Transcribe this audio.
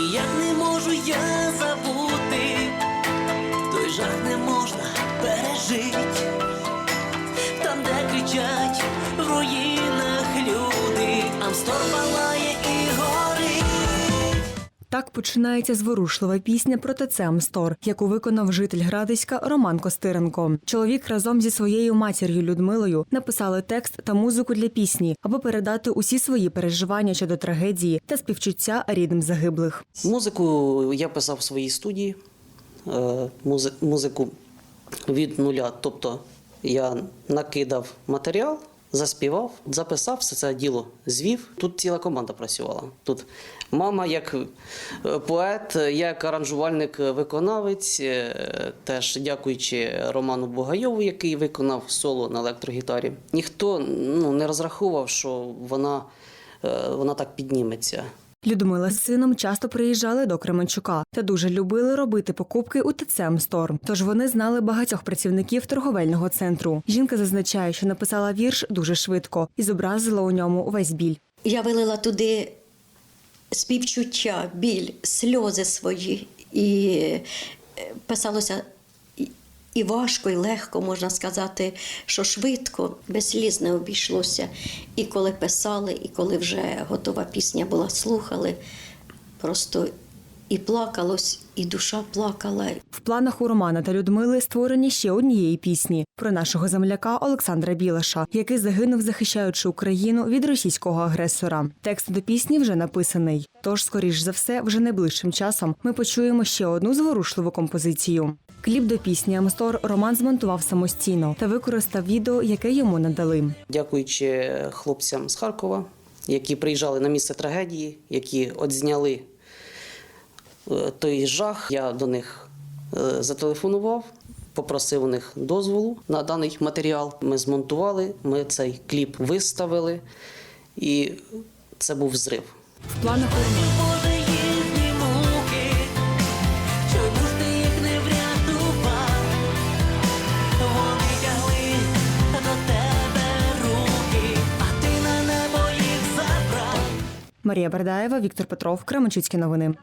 ніяк не можу я забути, той жах не можна пережить, там, де кричать в руїнах люди, Амстор палає і горить. Так починається зворушлива пісня про ТЦ Амстор, яку виконав житель Градиська Роман Костиренко. Чоловік разом зі своєю матір'ю Людмилою написали текст та музику для пісні, аби передати усі свої переживання щодо трагедії та співчуття рідним загиблих. Музику я писав в своїй студії. Е, Музику від нуля. Тобто я накидав матеріал, заспівав, записав, все це діло звів. Тут ціла команда працювала. Тут мама як е, поет, як аранжувальник-виконавець, е, теж дякуючи Роману Бугайову, який виконав соло на електрогітарі. Ніхто ну, не розраховував, що вона, е, вона так підніметься. Людмила з сином часто приїжджали до Кременчука та дуже любили робити покупки у ТЦ Амстор. Тож вони знали багатьох працівників торговельного центру. Жінка зазначає, що написала вірш дуже швидко і зобразила у ньому увесь біль. Я вилила туди співчуття, біль, сльози свої. І е, писалося і- важко, і легко, можна сказати, що швидко, без сліз не обійшлося. І коли писали, і коли вже готова пісня була, слухали, просто і плакалось, і душа плакала, В планах у Романа та Людмили створені ще однієї пісні про нашого земляка Олександра Білаша, який загинув, захищаючи Україну від російського агресора. Текст до пісні вже написаний. Тож, скоріш за все, вже найближчим часом ми почуємо ще одну зворушливу композицію. Кліп до пісні Амстор Роман змонтував самостійно та використав відео, яке йому надали. Дякуючи хлопцям з Харкова, які приїжджали на місце трагедії, які одзняли е, той жах, я до них е, зателефонував, попросив у них дозволу на даний матеріал. Ми змонтували, ми цей кліп виставили, і це був взрив. В планах Марія Бердаєва, Віктор Петров, Кременчуцькі новини.